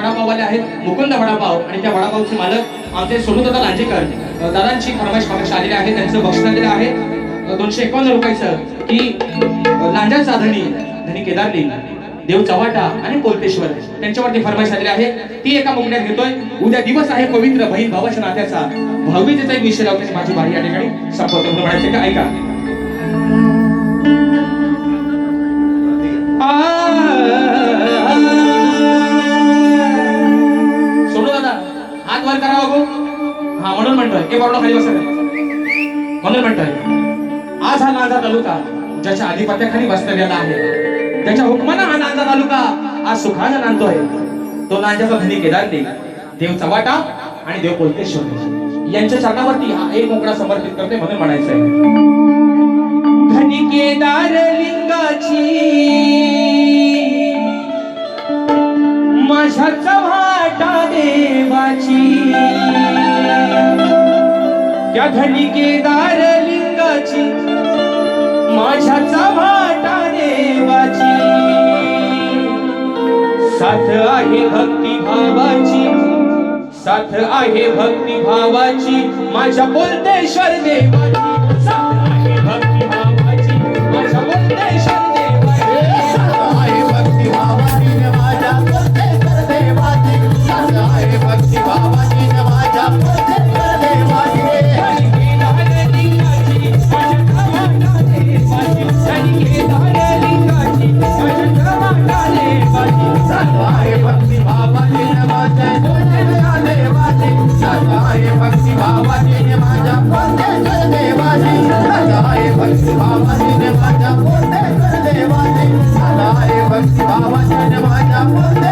वडापाववाले आहेत मुकुंद वडापाव आणि त्या वडापावचे मालक आमचे सोनूदादा लांजेकर. दादांची फरमाईश मागाशी आलेली आहे त्यांचं बक्षीस आलेलं आहे. दोनशे एकावन्न रुपयाचं की लांजा साधणी धनी केदारली देव चव्हाटा आणि कोलतेश्वर त्यांच्यावरती फरमाईश आलेली आहे. ती एका मुकड्यात घेतोय. उद्या दिवस आहे पवित्र बहीण भावाच्या नात्याचा. भाऊबीजेचा एक विषय लावण्याची माझी बारी या ठिकाणी. संपवतो म्हणायचे का? ऐका. हात वर करा बघू हा म्हणून म्हणतोय. हे बरोबर खाली बसा. म्हणून म्हणतोय. आज हा नांदा तालुका ज्याच्या आधिपत्याखाली बसलेला आहे. त्याच्या हुकमानं हा नांदा तालुका आज सुखानं नांदतोय. तो नांद्याचा धनी केदारने देव चवाटा आणि देव कोलतेश्वर यांच्या चरणावरती हा एक मोकळा समर्पित करते म्हणून म्हणायचंय. धनी केदार लिंगाची माझ्या त्या धनी केदार लिंगाची माझ्या चव्हाटा देवाची. साथ आहे भक्ती भावाची साथ आहे भक्ती भावाची माझ्या बोलतेश्वर देवाची. साथ आहे भक्ती भावाची माझ्या बोलतेश्वर देवाची. आहे भक्ती भावाची न माझ्या प्रत्येक देवाची. साथ आहे भक्ती भावाची माझ्या पक्षी बाबाजीने माझ्या कोणत्या देवाजी राजा आहे पक्षी बाबाजीने माझ्या कोणत्या